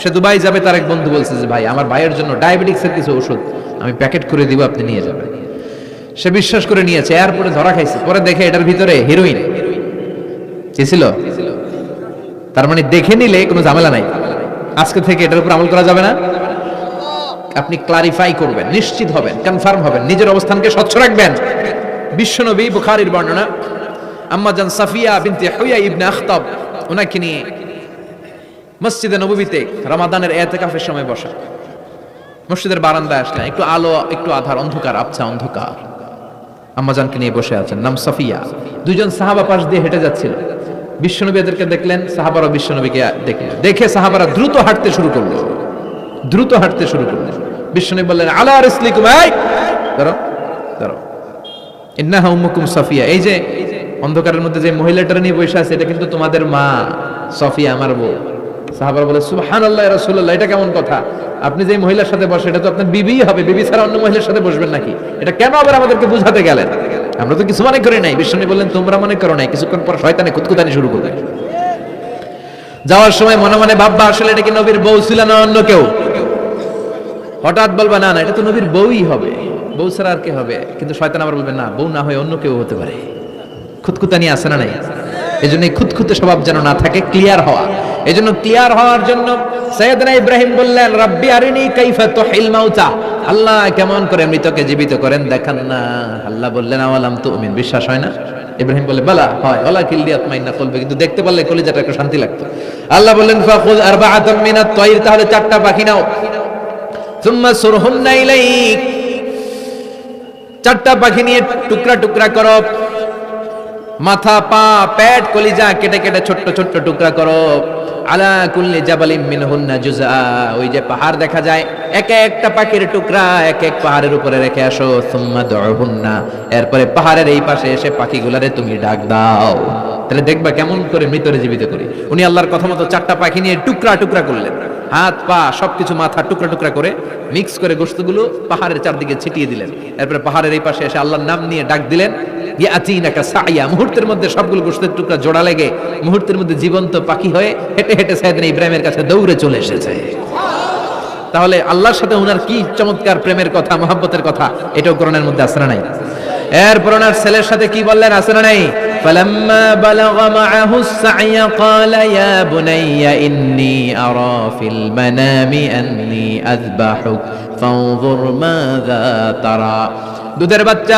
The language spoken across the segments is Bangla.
সে দুবাই যাবে, তার এক বন্ধু বলছে যে, ভাই, আমার ভাইয়ের জন্য ডায়াবেটিক্সের কিছু ওষুধ আমি প্যাকেট করে দিব, আপনি নিয়ে যাবেন। সে বিশ্বাস করে নিয়েছে, এয়ারপোর্টে ধরা খাইছে। পরে দেখে এটার ভিতরে হিরোইন ছিল? তার মানে দেখে নিলে কোনো ঝামেলা নাই। আজকে থেকে এটার উপর আমল করা যাবে না। আপনি ক্লারিফাই করবেন, নিশ্চিত হবেন কনফার্ম হবেন, নিজের অবস্থানকে স্বচ্ছ রাখবেন। বিশ্বনবী বুখারির বর্ণনা, আম্মা জান সাফিয়া বিনতে হুয়া ইবনে আখতাব, ওনাকে নিয়ে মসজিদে নববীতে রমাদানের এতেকাফের সময় বসা। মসজিদের বারান্দায় আসলেন, একটু আলো, একটু আধার, অন্ধকার, আবছা অন্ধকার। আম্মাজানকে নিয়ে বসে আছেন, নাম সফিয়া। দুজন সাহাবা পাশ দিয়ে হেঁটে যাচ্ছিল। বিশ্বনবী এদেরকে দেখলেন সাহাবারা বিশ্বনবীকে দেখলেন। দেখে সাহাবারা দ্রুত হাঁটতে শুরু করল। দ্রুত হাঁটতে শুরু করলেন বিশ্বনবী বললেন, আলা রিসলিকুম, এই! ধরো ধরো ইন্নাহা উম্মুকুম সাফিয়া। এই যে, অন্ধকারের মধ্যে যে মহিলাটা নিয়ে বসে আছে, এটা কিন্তু তোমাদের মা, সফিয়া, আমার বউ। সাহাবার বলে, সুবহানাল্লাহ রাসূলুল্লাহ, এটা কেমন কথা? আপনি যে মহিলার সাথে বসে, এটা তো আপনার বিবি হবে, বিবি ছাড়া অন্য মহিলার সাথে বসবেন নাকি? এটা কেন আবার আমাদেরকে বুঝাতে গেলেন? আমরা তো কিছু মনে করি নাই। বিষ্ণু বললেন, তোমরা মনে করো নাই, কিছুক্ষণ পর শয়তানে কুতকুতানি শুরু করবে। যাওয়ার সময় মনে মনে ভাববা, আসলে এটা কি নবীর বউ ছিল না অন্য কেউ? হঠাৎ বলবা, না না, এটা তো নবীর বউই হবে। বউ ছাড়া আর কে হবে? কিন্তু শয়তান আবার বলবে, না, বউ না হয় অন্য কেউ হতে পারে। খুতকুতানি আছে না নাই? এই জন্য এই খুতখুতে স্বভাব যেন না থাকে ক্লিয়ার হওয়া। এই জন্য ক্লিয়ার হওয়ার জন্য সৈয়দনা ইব্রাহিম বললেন, রব্বি আরিনি কাইফা তুহিল মাউতা। আল্লাহ কেমন করে মৃতকে জীবিত করেন দেখান না। আল্লাহ বললেন, আওয়ালাম তুমিন? বিশ্বাস হয় না? ইব্রাহিম বলে, বালা, হয়। ওলা কিল্লিয়াত মাইনা কলবে। কিন্তু দেখতে পারলে কলিজাটা একটু শান্তি লাগতো। আল্লাহ বললেন, ফাখুজ আরবাআতাম মিনাত তায়র তাহলে চারটা পাখি নাও। সুম্মা সুরহুন্না ইলাইক। চারটা পাখি নিয়ে টুকরা টুকরা করো। মাথা, পা, পেট, কলিজা কেটে কেটে ছোট্ট ছোট্ট টুকরা করো। আলা কুল্লি জাবালিম মিনহুন্না জুজা ওই যে পাহাড় দেখা যায়, এক একটা পাখির টুকরা এক এক পাহাড়ের উপরে রেখে আসো। সুম্মা দহুন্না এরপরে পাহাড়ের এই পাশে এসে পাখিগুলারে তুমি ডাক দাও। তাহলে দেখবা কেমন করে মৃতরে জীবিত করি। উনি আল্লাহর কথা মতো চারটা পাখি নিয়ে টুকরা টুকরা করলেন। হাত, পা, সবকিছু মাথা, টুকরা টুকরা করে মিক্স করে গোস্তগুলো পাহাড়ের চারদিকে ছিটিয়ে দিলেন। এরপরে পাহাড়ের এই পাশে এসে আল্লাহর নাম নিয়ে ডাক দিলেন। ইয়াতিনাকা সাইয়া মুহূর্তের মধ্যে সবগুলো গোস্তের টুকরা জোড়া লেগে মুহূর্তের মধ্যে জীবন্ত পাখি হয়ে হেঁটে হেঁটে সাইদিন ইব্রাহিমের কাছে দৌড়ে চলে এসেছে তাহলে আল্লাহর সাথে ওনার কি চমৎকার প্রেমের কথা মহাব্বতের কথা এটাও করোনার মধ্যে আসে না নাই এরপর ওনার ছেলের সাথে কি বললেন আসে না নাই فلما بلغ معه السعي قال يا بني إني أرى في المنام أني أذبحك فانظر ماذا ترى দুধের বাচ্চা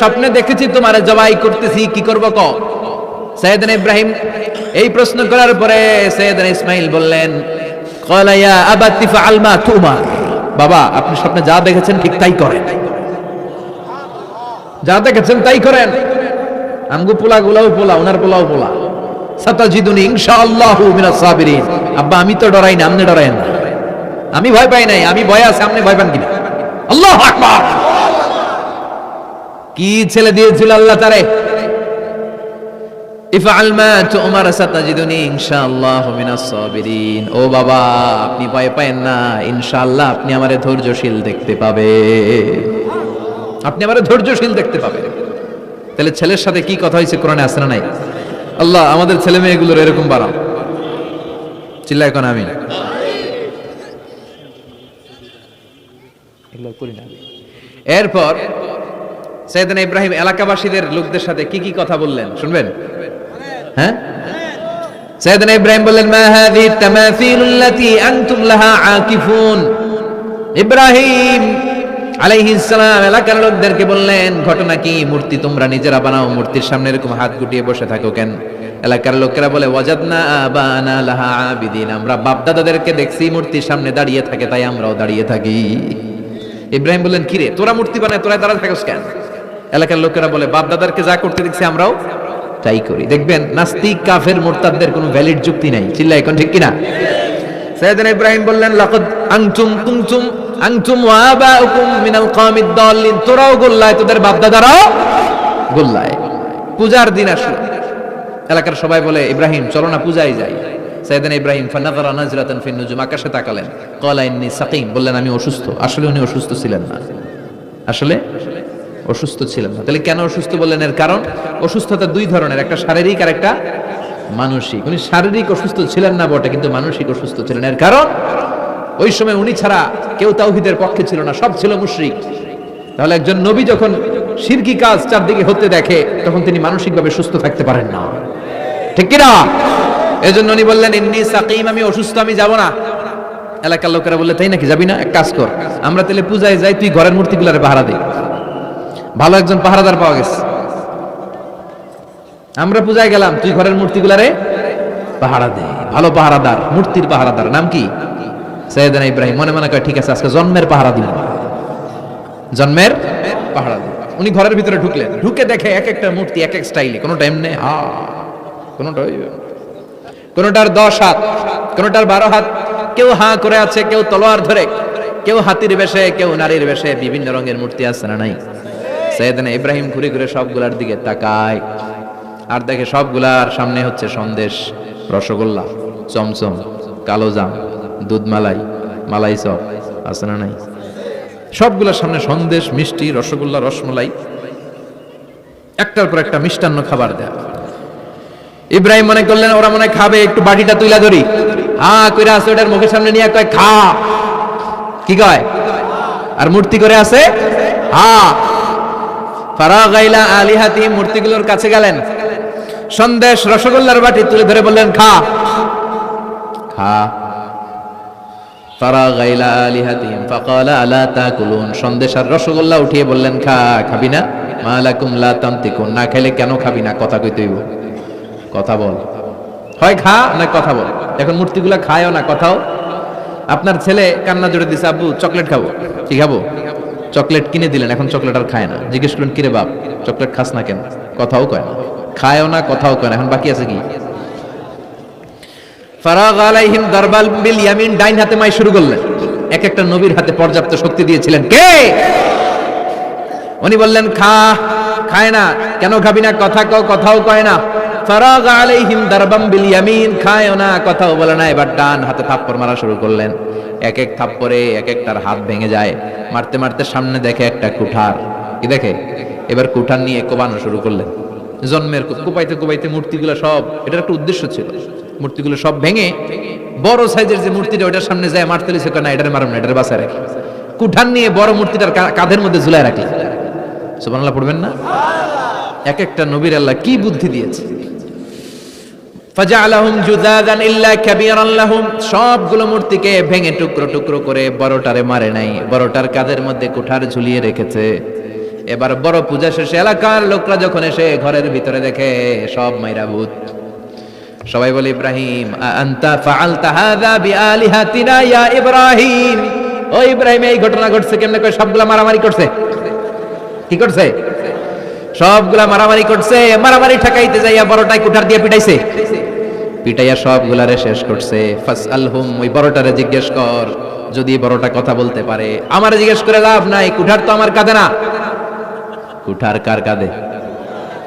স্বপ্নে দেখেছি জবাই করতেছি, কি ক ইব্রাহিম এই প্রশ্ন করার পরে বললেন বাবা, আপনি স্বপ্নে যা দেখেছেন ঠিক তাই করেন। যা দেখেছেন তাই করেন। আমগো পোলা গুলাও পোলা ওনার পোলাও পোলা। সাতাজিদুনি ইনশাআল্লাহু মিনাস সাবিরিন। আব্বা, আমি তো ডরাই না, আপনি ডরায়েন না। আমি ভয় পাই নাই, আমি ভয় আছে, আপনি ভয় পান কিনা? আল্লাহু কি ছেলে দিয়েছিল আল্লাহ তারে? আপনি ভয় না, ইনশাআল্লাহ আপনি আমারে ধৈর্যশীল দেখতে পাবে। আপনি আমারে ধৈর্যশীল দেখতে তাহলে ছেলের সাথে কি কথা হয়েছে কোরআনে না নাই? আল্লাহ, আমাদের ছেলে মেয়েগুলোর এরকম বাড়াও। চিল্লা এখন আমি। এরপর সৈয়দনা ইব্রাহিম এলাকাবাসীদের লোকদের সাথে কি কি কথা বললেন? শুনবেন? হ্যাঁ? সৈয়দনা ইব্রাহিম বললেন, মা আনতুম লাহা আকিফুন। ইব্রাহিম আলাইহিস সালাম এলাকার লোকদেরকে বললেন, ঘটনা কি? মূর্তি তোমরা নিজেরা বানাও। মূর্তির সামনে এরকম হাত গুটিয়ে বসে থাকো কেন? এলাকার লোকেরা বলে, ওয়াজাদনা আবানা লাহা আবিদিন। আমরা বাপ দাদাদেরকে দেখছি মূর্তির সামনে দাঁড়িয়ে থাকে, তাই আমরাও দাঁড়িয়ে থাকি। ইব্রাহিম বললেন, কিরে, তোরা মূর্তি বানায় তোরা দাঁড়া থাকোস কেন? এলাকার লোকেরা বলে বাপ দাদারকে যা করতে দেখছি আমরাও তাই করি। দেখবেন, নাস্তিক, কাফের, মোরতাদদের কোনো ভ্যালিড যুক্তি নাই। চিল্লা এখন ঠিক কিনা? ইব্রাহিম বললেন মিনাল কওমিদ দাল্লিন। তোরাও গোল্লায়, তোদের বাপ দাদারাও গোল্লায়। পূজার দিন আসলো। এলাকার সবাই বলে, ইব্রাহিম, চলো না, পূজায় যাই। সাইয়েদনা ইব্রাহিম, ফানাযারা নাজরাতান ফিন নুজুম, আকাশে তাকালেন। ক্বালা ইন্নী সাকিম, বললেন, আমি অসুস্থ। আসলে উনি অসুস্থ ছিলেন না। আসলে অসুস্থ ছিলেন না। তাহলে কেন অসুস্থ বললেন? এর কারণ, অসুস্থতা দুই ধরনের, একটা শারীরিক আর একটা মানসিক। উনি শারীরিক অসুস্থ ছিলেন না বটে, কিন্তু মানসিক অসুস্থ ছিলেন। এর কারণ, ওই সময় উনি ছাড়া কেউ তাওহিদের পক্ষে ছিল না, সব ছিল মুশরিক। তাহলে একজন নবী যখন শিরকি কাজ চারদিকে হতে দেখে, তখন তিনি মানসিকভাবে সুস্থ থাকতে পারেন না। ঠিক কিনা? এজন্য উনি বললেন, ইন্নি সাকিম, আমি অসুস্থ, আমি যাব না। এলাকার লোকেরা বললে, তাই নাকি? যাবি না? এক কাজ কর। আমরা তাহলে পূজায় যাই, তুই ঘরের মূর্তিগুলারে পাহারা দে। ভালো একজন পাহারাদার পাওয়া গেছে। আমরা পূজায় গেলাম, তুই ঘরের মূর্তিগুলারে পাহারা দে। ভালো পাহারাদার, মূর্তির পাহারাদার। নাম কি? সৈয়দানা ইব্রাহিম। মনে মনে কয়, ঠিক আছে, আজকে জন্মের পাহারা দিব জন্মের পাহারা দিব। উনি ঘরের ভিতরে ঢুকলেন। ঢুকে দেখে এক একটা মূর্তি, এক এক স্টাইলে। কোনোটা এমনি, হা, কোনোটা কোনোটার দশ হাত, কোনোটার বারো হাত, কেউ হা করে আছে, কেউ তলোয়ার ধরে, কেউ হাতির বেশে, কেউ নারীর বেশে, বিভিন্ন রঙের মূর্তি আছে না নাই? সৈয়দনা ইব্রাহিম ঘুরে ঘুরে সবগুলার দিকে তাকায়। আর দেখে সবগুলার সামনে হচ্ছে সন্দেশ, রসগোল্লা, চমচম, কালো জাম, দুধ মালাই মালাই চপ, আছে না নাই? সবগুলোর সামনে সন্দেশ, মিষ্টি, রসগোল্লা, রসমলাই, একটার পর একটা মিষ্টান্ন খাবার দেয়। ইব্রাহিম মনে করলেন, ওরা মনে খাবে, একটু বাটিটা তুইলা ধরি। হা, কইরা আছে ওটার মুখের সামনে নিয়ে কয়, খা। কি কয়? আর মূর্তি করে আছে, হা। ফারাগাইলা আলিহাতি মূর্তিগুলোর কাছে গেলেন। সন্দেশ রসগোল্লার বাটি তুলে ধরে বললেন, খা। খা। ফারাগাইলা আলিহাতিহিম ফাকালা, আলা তাকুলুন। সন্দেশ আর রসগোল্লা উঠিয়ে বললেন, খা, খাবি না? মালাকুম লা তান্তিকুন না খেলে কেন খাবি না? কথা কইতে হইব। কথা বল। হয় খা না কথা বল। এখন মূর্তিগুলা খায়ও না, কথাও। আপনার ছেলে কান্না জুড়ে দিছে, আব্বু, চকলেট খাব। কি খাব? চকলেট কিনে দিলেন, এখন চকলেট আর খায় না। জিজ্ঞেস করলেন কিরে বাপ, চকলেট খাস না কেন? কথাও কয় না। খায়ও না, কথাও কয় না। এখন বাকি আছে কি? ফারাগ আলাইহিম দারবাল বিল ইয়ামিন। ডাইন হাতে মাই শুরু করলেন। এক একটা নবীর হাতে পর্যাপ্ত শক্তি দিয়েছিলেন। কে? উনি বললেন, খা, খায় না। কেন খাবি না? কথা কও, কথাও কয় না। ফারাগ আলাইহিম দারবাম বিল ইয়ামিন। খায় না, কথাও বলে না, এবার ডান হাতে থাপ্পড় মারা শুরু করলেন। এক এক থাপ্পড়ে এক একটার হাত ভেঙে যায়। মারতে মারতে সামনে দেখে একটা কুঠার। কি দেখে, এবার কুঠার নিয়ে কোবানো শুরু করলেন। জন্মের কোপাইতে কোপাইতে মূর্তিগুলো সব, এটার একটা উদ্দেশ্য ছিল। মূর্তিগুলো সব ভেঙে, বড় সাইজের যে মূর্তিটা ওটার সামনে যায়, মারতে লিছে না, এটার মারুন না, এটার বাসায় রাখি। কুঠার নিয়ে বড় মূর্তিটার কাঁধের মধ্যে ঝুলায় রাখি সুবহানাল্লাহ, পড়বেন না? এক একটা নবীর আল্লাহ কি বুদ্ধি দিয়েছে? ফাজআলাহুম জুদাদান ইল্লা কাবীরান লাহুম, সবগুলো মূর্তিকে ভেঙে টুকরো টুকরো করে বড়টারে মারে নাই, বড়টার কাঁধের মধ্যে কুঠার ঝুলিয়ে রেখেছে। এবার বড় পূজা শেষে এলাকার লোকরা যখন এসে ঘরের ভিতরে দেখে, সব মাইরা ভূত। সবাই বলে, ইব্রাহিম ফাআলতা হাযা বিআলিহাতিনা ইয়া ইব্রাহিম? ও ইব্রাহিম, এই ঘটনা ঘটছে কেমনে সবগুলা মারামারি করছে। কি করছে? সবগুলা মারামারি করছে, মারামারি ঠেকাইতে যাইয়া বড়টাই কুঠার দিয়ে পিটাইছে। পিটাইয়া সবগুলারে শেষ করছে। ফাসআলহুম, ওই বড়টারে জিজ্ঞেস কর, যদি বড়টা কথা বলতে পারে। আমার জিজ্ঞেস করে লাভ নাই, কুঠার তো আমার কাঁধে না। কুঠার কার কাঁধে?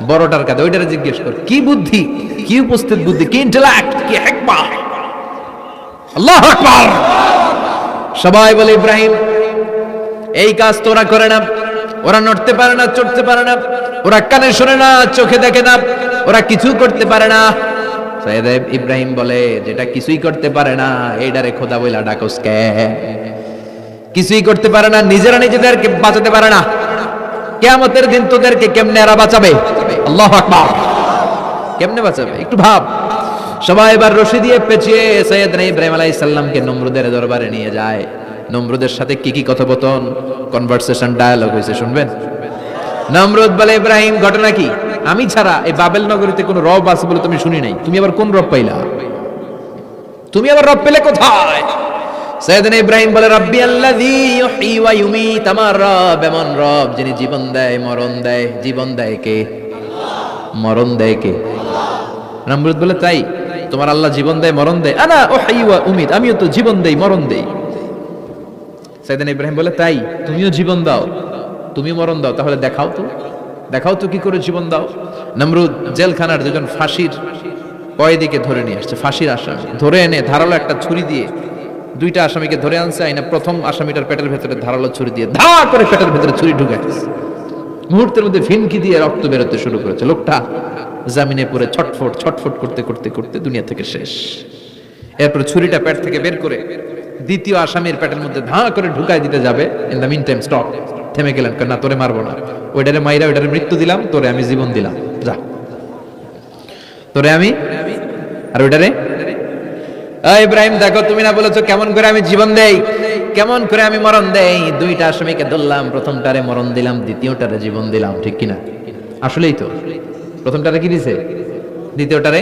বড়টার কাঁধে, ওইটারে জিজ্ঞেস কর। কি বুদ্ধি? কি উপস্থিত বুদ্ধি? কি ইন্টেলেক্ট কি হিকমা আল্লাহু আকবার! সবাই বলে, ইব্রাহিম, এই কাজ তোরা করে না। ওরা নড়তে পারে না, চড়তে পারে না। ওরা কানে শোনে না, চোখে দেখে না। ওরা কিছু করতে পারে না। সৈয়দ ইব্রাহিম বলে, যেটা কিছুই করতে পারে না এইটারে খোদা বইলা ডাকস কে? কিছুই করতে পারে না, নিজেরা নিজেদেরকে বাঁচাতে পারে না। কেয়ামতের দিন তোদেরকে কেমনে এরা বাঁচাবে? আল্লাহ আকবার। কেমনে বাঁচাবে? একটু ভাব। সবাই এবার রশি দিয়ে পেঁচিয়ে সৈয়দ ইব্রাহিম আলাইহিস সালামকে নমরুদের দরবারে নিয়ে যায়। নমরুদের সাথে কি কি কথোপকথন কনভারসেশন ডায়ালগ হয়েছে শুনবেন? নমরুদ বলে, ইব্রাহিম, ঘটনা কি? আমি ছাড়া এই বাবেল নগরীতে কোনো রব আছে বলে তুমি শুনি নাই। তুমি আবার কোন রব পাইলা? তুমি আবার রব পেলে কোথায়? সৈয়দনা ইব্রাহিম বলে, রব্বি আল্লাযী ওয়া ইউমীত, আমার রব এমন রব যিনি জীবন দেয়, মরণ দেয়। জীবন দেয় কে? মরণ দেয় কে? বলে, তাই, তোমার আল্লাহ জীবন দেয়, মরণ দেয়। আনা ও হাইওয়া উমিদ আমিও তো জীবন দেই, মরণ দেই। সাইদান ইব্রাহিম বলে, তাই, তুমিও জীবন দাও তুমি মরণ দাও, তাহলে দেখাও তো। দেখাও তো কি করে জীবন দাও। নমরুদ জেলখানার দুজন ফাঁসির কয়েদিকে ধরে নিয়ে আসছে, ফাঁসির আসামি। ধরে এনে ধারালো একটা ছুরি দিয়ে দুইটা আসামিকে ধরে আনছে, আইনা প্রথম আসামিটার পেটের ভেতরে ধারালো ছুরি দিয়ে ধা করে পেটের ভেতরে ছুরি ঢুকে মুহূর্তের মধ্যে ফিনকি দিয়ে রক্ত বেরোতে শুরু করেছে। লোকটা জামিনে পড়ে ছটফট ছটফট করতে করতে করতে দুনিয়া থেকে শেষ। এরপর ছুরিটা পেট থেকে বের করে দ্বিতীয় আসামির পেটের মধ্যে ধা করে ঢুকাই দিতে যাবে। In the mean time stop থেমে গেলেন কারণ না, তোরে মারবো না। ওইটারে মাইরা ওইটারে মৃত্যু দিলাম তোরে আমি জীবন দিলাম যা তোরে আমি আর ওইটারে এই ইব্রাহিম দেখো তুমি না বলেছো কেমন করে আমি জীবন দেই কেমন করে আমি মরণ দেই দুইটা আসামিকে ধরলাম প্রথমটারে মরণ দিলাম দ্বিতীয়টারে জীবন দিলাম ঠিক কিনা আসলেই তো প্রথমটারে কি দিছে দ্বিতীয়টারে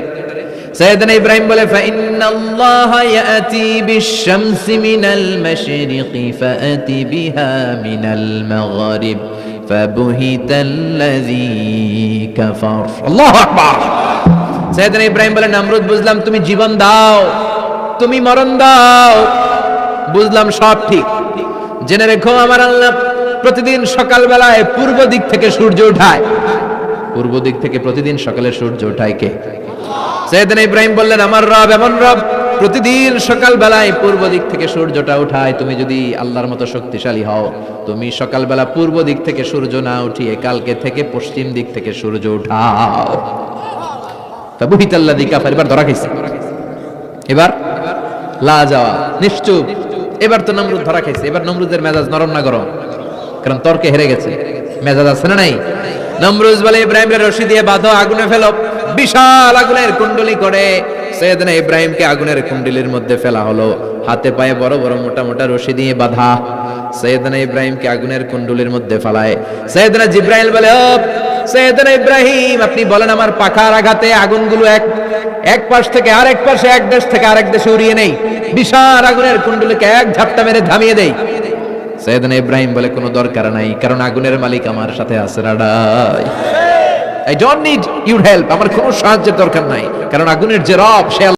সৈয়দনা ইব্রাহিম বলে فإن الله يأتي بالشمس من المشرق فأتي بها من المغرب فبهت الذي كفر الله أكبر সৈয়দনা ইব্রাহিম বলে নামরুদ বুঝলাম তুমি জীবন দাও তুমি মরণ দাও বুঝলাম সব ঠিক জেনে রেখো আমার আল্লাহ প্রতিদিন সকালবেলায় পূর্ব দিক থেকে সূর্য উঠায় পূর্ব দিক থেকে প্রতিদিন সকালে সূর্য উঠায় কে সৈয়দনা ইব্রাহিম বললেন আমার রব এমন রব প্রতিদিন সকালবেলায় পূর্ব দিক থেকে সূর্যটা উঠায়। তুমি যদি আল্লাহর মতো শক্তিশালী হও, তুমি সকালবেলা পূর্ব দিক থেকে সূর্য না উঠিয়ে কালকে থেকে পশ্চিম দিক থেকে সূর্য উঠাও। তা বুহিতাল্লা দিকা এবার ধরা খাইছে। এবার লা যাওয়া, নিশ্চুপ। এবার তো নমরুদ ধরা খাইছে। এবার নমরুদের মেজাজ নরম না গরম? কারণ তর্কে হেরে গেছে। মেজাজ আছে না নাই? নমরুজ বলে ইব্রাহিমের রশি দিয়ে বাঁধো, আগুনে ফেলো। বিশাল আগুনের কুণ্ডলি করে সৈয়দনা ইব্রাহিমকে আগুনের কুণ্ডলির মধ্যে ফেলা হলো। হাতে পায়ে বড় বড় মোটা মোটা রশি দিয়ে বাঁধা। সৈয়দনা ইব্রাহিমকে আগুনের কুণ্ডলির মধ্যে ফেলায়। সৈয়দনা জিব্রাইল বলে ও সৈয়দনা ইব্রাহিম, আপনি বলেন আমার পাখার আঘাতে আগুনগুলো এক এক পাশ থেকে আরেক পাশে, এক দেশ থেকে আরেক দেশে উড়িয়ে নেই। বিশাল আগুনের কুণ্ডলিকে এক ঝাপটা মেরে থামিয়ে দেই। সৈয়দনা ইব্রাহিম বলে, কোনো দরকার নাই, কারণ আগুনের মালিক আমার সাথে আছে, রাডাই। I don't need your help আমার কোনো সাহায্যের দরকার নাই। কারণ আগুনের যে রব, সে